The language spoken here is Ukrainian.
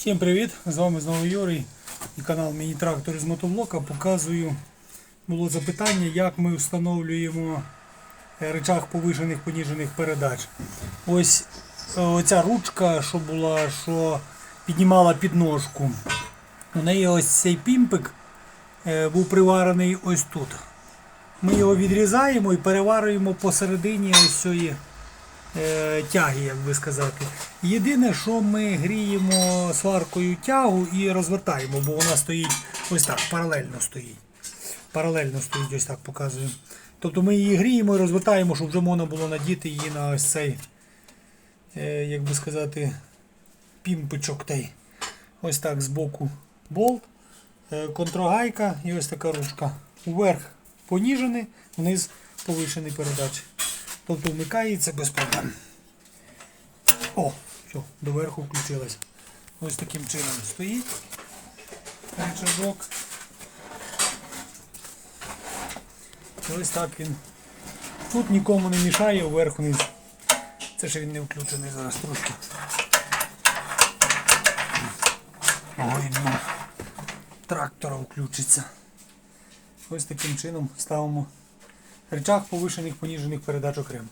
Всім привіт! З вами знову Юрій і канал Міні Трактор з мотоблока. Показую, було запитання, як ми встановлюємо е, речах повишених поніжених передач. Ось е, оця ручка, що була, що піднімала підножку. У неї ось цей пімпик е, був приварений ось тут. Ми його відрізаємо і переварюємо посередині ось цієї тяги, як би сказати. Єдине, що ми гріємо сваркою тягу і розвертаємо, бо вона стоїть ось так, паралельно стоїть. Паралельно стоїть, ось так показую. Тобто ми її гріємо і розвертаємо, щоб вже можна було надіти її на ось цей, е, як би сказати, пімпичок. той. Ось так збоку болт, е, контрогайка і ось така ручка. Вверх поніжений, вниз повишений передач. Тобто вмикається без проблем. О, все, доверху включилась. Ось таким чином стоїть рычажок. Ось так він. Тут нікому не мішає, вверх вниз. Це ще він не включений зараз трошки. Видно. Трактора включиться. Ось таким чином ставимо речах повишених поніжених передач окремо.